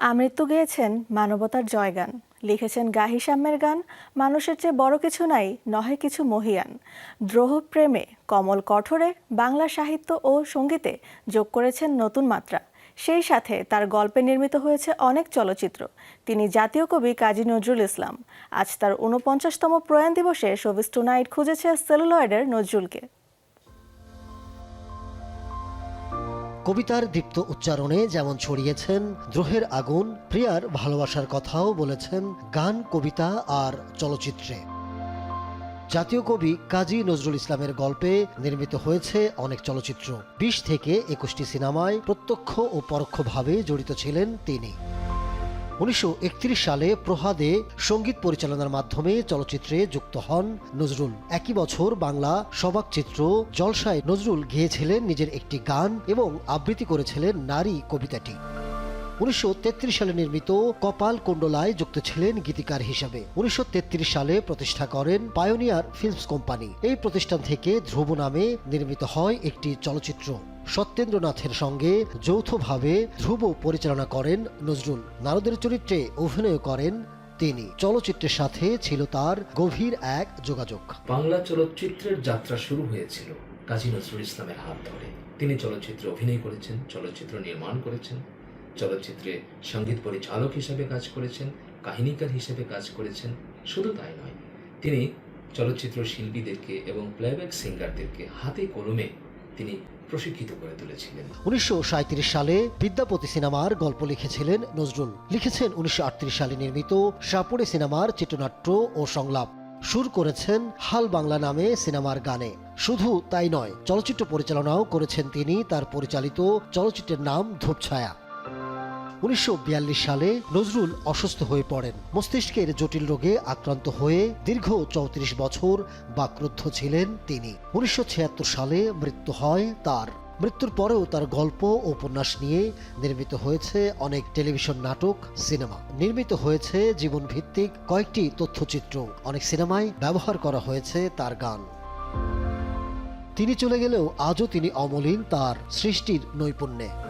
আমৃত্যু গেয়েছেন মানবতার জয়গান। লিখেছেন গাহি সাম্যের গান, মানুষের চেয়ে বড় কিছু নাই, নহে কিছু মহিয়ান। দ্রোহ প্রেমে, কমল কঠোরে, বাংলা সাহিত্য ও সঙ্গীতে যোগ করেছেন নতুন মাত্রা। সেই সাথে তার গল্পে নির্মিত হয়েছে অনেক চলচ্চিত্র। তিনি জাতীয় কবি কাজী নজরুল ইসলাম। আজ তার ঊনপঞ্চাশতম প্রয়াণ দিবসে শোভিস টুনাইট খুঁজেছে সেলুলয়েডের নজরুলকে। কবিতার দীপ্ত উচ্চারণে যেমন ছড়িয়েছেন দ্রোহের আগুন, প্রিয়ার ভালোবাসার কথাও বলেছেন গান, কবিতা আর চলচ্চিত্রে। জাতীয় কবি কাজী নজরুল ইসলামের গল্পে নির্মিত হয়েছে অনেক চলচ্চিত্র। বিশ থেকে একুশটি সিনেমায় প্রত্যক্ষ ও পরোক্ষভাবে জড়িত ছিলেন তিনি। উনিশশো একত্রিশ সালে প্রহাদে সংগীত পরিচালনার মাধ্যমে চলচ্চিত্রে যুক্ত হন নজরুল। একই বছর বাংলা সবাক চিত্র জলসায় নজরুল গেয়েছিলেন নিজের একটি গান এবং আবৃত্তি করেছিলেন নারী কবিতাটি। উনিশশো তেত্রিশ সালে নির্মিত কপাল কুণ্ডলায় যুক্ত ছিলেন গীতিকার হিসেবে। উনিশশো তেত্রিশ সালে প্রতিষ্ঠা করেন পায়োনিয়ার ফিল্মস কোম্পানি এই প্রতিষ্ঠান থেকে ধ্রুব নামে নির্মিত হয় একটি চলচ্চিত্র। সত্যেন্দ্রনাথের সঙ্গে যৌথভাবে ধ্রুব পরিচালনা করেন নজরুল। নারদের চরিত্রে অভিনয় করেন তিনি। চলচ্চিত্রের সাথে ছিল তার গভীর এক যোগাযোগ। বাংলা চলচ্চিত্রের যাত্রা শুরু হয়েছিল কাজী নজরুল ইসলামের হাত ধরে। তিনি চলচ্চিত্রে অভিনয় করেছেন, চলচ্চিত্র নির্মাণ করেছেন, চলচ্চিত্রে সংগীত পরিচালক হিসেবে কাজ করেছেন, কাহিনীকার হিসেবে কাজ করেছেন। শুধু তাই নয়, তিনি চলচ্চিত্র শিল্পীদেরকে এবং প্লেব্যাক সিঙ্গারদেরকে হাতে কলমে তিনি প্রশিক্ষিত করে তুলেছিলেন। উনিশশো সালে বিদ্যাপতি সিনেমার গল্প লিখেছিলেন নজরুল। লিখেছেন উনিশশো আটত্রিশ সালে নির্মিত সাপুড়ে সিনেমার চিত্রনাট্য ও সংলাপ। সুর করেছেন হাল বাংলা নামে সিনেমার গানে। শুধু তাই নয়, চলচ্চিত্র পরিচালনাও করেছেন তিনি তার পরিচালিত চলচ্চিত্রের নাম ধূপছায়া। উনিশশো বিয়াল্লিশ সালে নজরুল অসুস্থ হয়ে পড়েন। মস্তিষ্কের জটিল রোগে আক্রান্ত হয়ে দীর্ঘ চৌত্রিশ বছর বাকরুদ্ধ ছিলেন তিনি। উনিশশো ছিয়াত্তর সালে মৃত্যু হয় তার। মৃত্যুর পরেও তার গল্প উপন্যাস নিয়ে নির্মিত হয়েছে অনেক টেলিভিশন নাটক, সিনেমা। নির্মিত হয়েছে জীবন ভিত্তিক কয়েকটি তথ্যচিত্র। অনেক সিনেমায় ব্যবহার করা হয়েছে তার গান। তিনি চলে গেলেও আজও তিনি অমলিন তার সৃষ্টির নৈপুণ্যে।